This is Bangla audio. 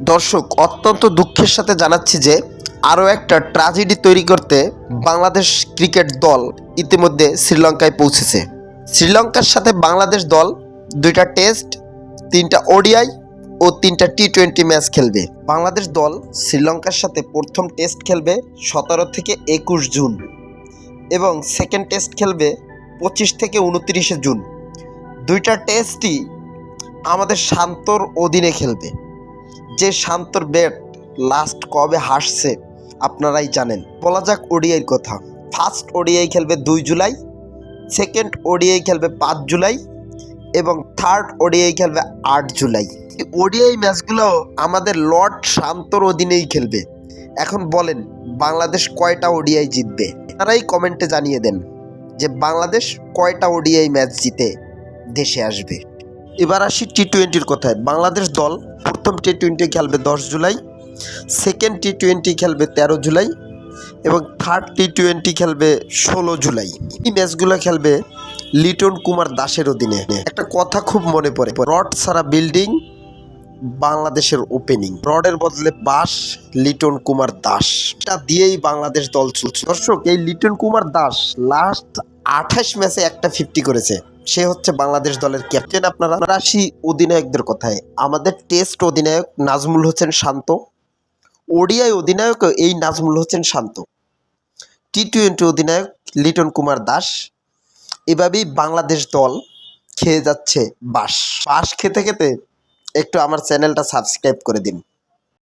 দর্শক, অত্যন্ত দুঃখের সাথে জানাচ্ছি যে আরও একটা ট্র্যাজেডি তৈরি করতে বাংলাদেশ ক্রিকেট দল ইতিমধ্যে শ্রীলঙ্কায় পৌঁছেছে। শ্রীলঙ্কার সাথে বাংলাদেশ দল দুইটা টেস্ট, তিনটা ওডিআই ও তিনটা টি টোয়েন্টি ম্যাচ খেলবে। বাংলাদেশ দল শ্রীলঙ্কার সাথে প্রথম টেস্ট খেলবে সতেরো থেকে একুশ জুন এবং সেকেন্ড টেস্ট খেলবে পঁচিশ থেকে উনত্রিশে জুন। দুইটা টেস্টই আমাদের শান্তর অধীনে খেলবে। যে শান্তর ব্যাট লাস্ট কবে হাসছে, আপনারাই জানেন। বলা যাক ওডিআইয়ের কথা। ফার্স্ট ওডিআই খেলবে দুই জুলাই সেকেন্ড ওডিআই খেলবে পাঁচ জুলাই, এবং থার্ড ওডিআই খেলবে আট জুলাই। ওডিআই ম্যাচগুলো আমাদের লর্ড শান্তর অধীনেই খেলবে। এখন বলেন, বাংলাদেশ কয়টা ওডিআই জিতবে? তারাই কমেন্টে জানিয়ে দেন যে বাংলাদেশ কয়টা ওডিআই ম্যাচ জিতে দেশে আসবে। এবার আসি টি টোয়েন্টির কথায়। বাংলাদেশ দল প্রথম টি টোয়েন্টি খেলবে দশ জুলাই সেকেন্ড টি টোয়েন্টি খেলবে তেরো জুলাই এবং থার্ড টি টোয়েন্টি খেলবে ষোলো জুলাই। এই ম্যাচগুলো খেলবে লিটন কুমার দাসের অধীনে। একটা কথা খুব মনে পড়ে, রড সারা বিল্ডিং বাংলাদেশের ওপেনিং। রডের বদলে বাস, লিটন কুমার দাস। এটা দিয়েই বাংলাদেশ দল চলছে। দর্শক, এই লিটন কুমার দাস লাস্ট আঠাশ ম্যাচে একটা ফিফটি করেছে। সে হচ্ছে বাংলাদেশ দলের ক্যাপ্টেন আপনারা। রাশি অধিনায়কদের কথায়। আমাদের টেস্ট অধিনায়ক নাজমুল হোসেন শান্ত। ওডিআই অধিনায়ক এই নাজমুল হোসেন শান্ত। টি টোয়েন্টি অধিনায়ক লিটন কুমার দাস। এভাবেই বাংলাদেশ দল খেয়ে যাচ্ছে বাস বাস খেতে খেতে একটু আমার চ্যানেলটা সাবস্ক্রাইব করে দিন।